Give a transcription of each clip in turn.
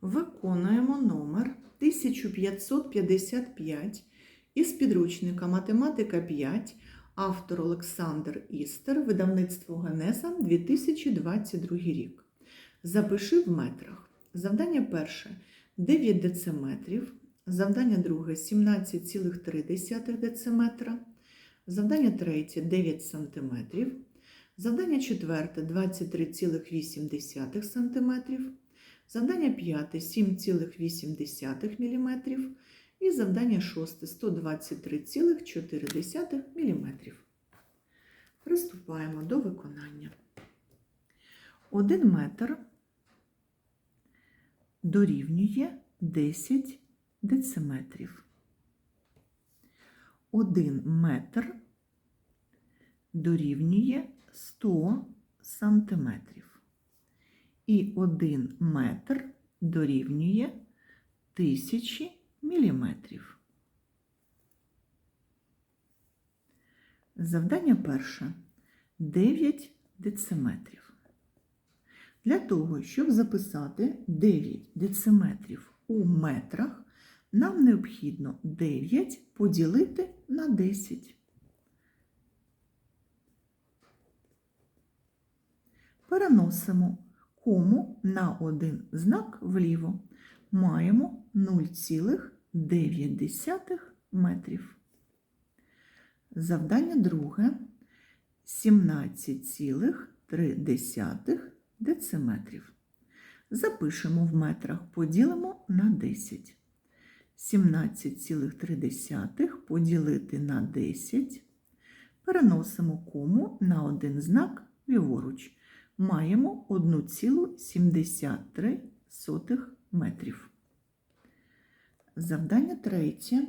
Виконуємо номер 1555 із підручника Математика 5, автор Олександр Істер, видавництво Генеза 2022 рік. Запиши в метрах. Завдання перше 9 дециметрів, завдання друге 17,3 дециметра, завдання третє 9 сантиметрів, завдання четверте 23,8 сантиметрів. Завдання п'яте 7,8 мм і завдання шосте 123,4 мм. Приступаємо до виконання. 1 метр дорівнює 10 дециметрів. 1 метр дорівнює 100 сантиметрів. І 1 метр дорівнює тисячі міліметрів. Завдання перше 9 дециметрів. Для того, щоб записати 9 дециметрів у метрах, нам необхідно 9 поділити на 10. Переносимо кому на один знак вліво маємо 0,9 метрів. Завдання друге 17,3 дециметрів. Запишемо в метрах, поділимо на 10. 17,3 поділити на 10. Переносимо кому на один знак ліворуч маємо 1,73 метрів. Завдання третє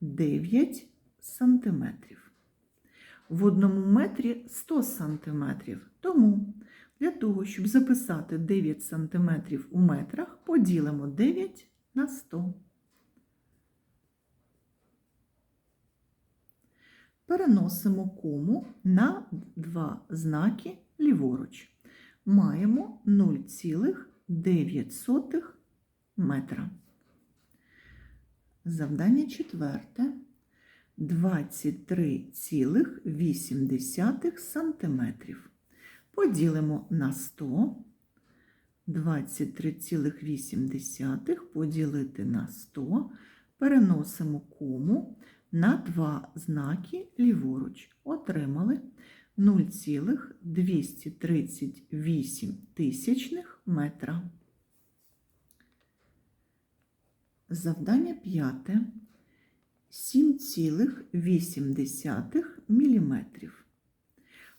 9 сантиметрів. В одному метрі 100 сантиметрів. Тому для того, щоб записати 9 сантиметрів у метрах, поділимо 9 на 100. Переносимо кому на два знаки ліворуч. Маємо 0,9 метра. Завдання четверте 23,8 сантиметрів. Поділимо на 100. 23,8 поділити на 100. Переносимо кому на два знаки ліворуч. Отримали 0,238 тисячних метра. Завдання п'яте 7,8 мм.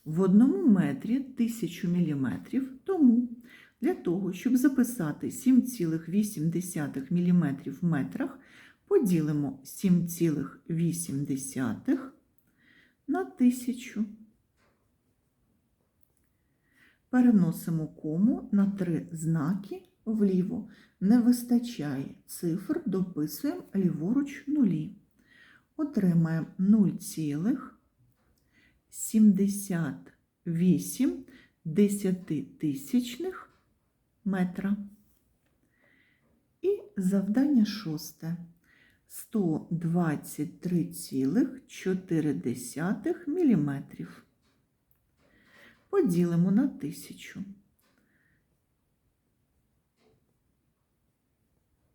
В одному метрі 1000 мм, тому для того, щоб записати 7,8 мм в метрах, поділимо 7,8 на 1000. Переносимо кому на три знаки вліво. Не вистачає цифр, дописуємо ліворуч нулі. Отримаємо 0,78 десятитисячних метра. І завдання шосте. 123,4 мм. Поділимо на 1000.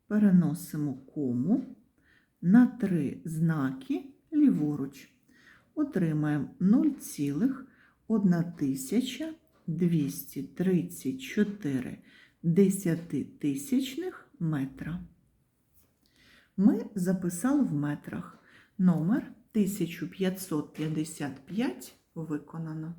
Переносимо кому на три знаки ліворуч. Отримаємо 0,1234 десятитисячних метра. Ми записали в метрах номер 1555 виконано.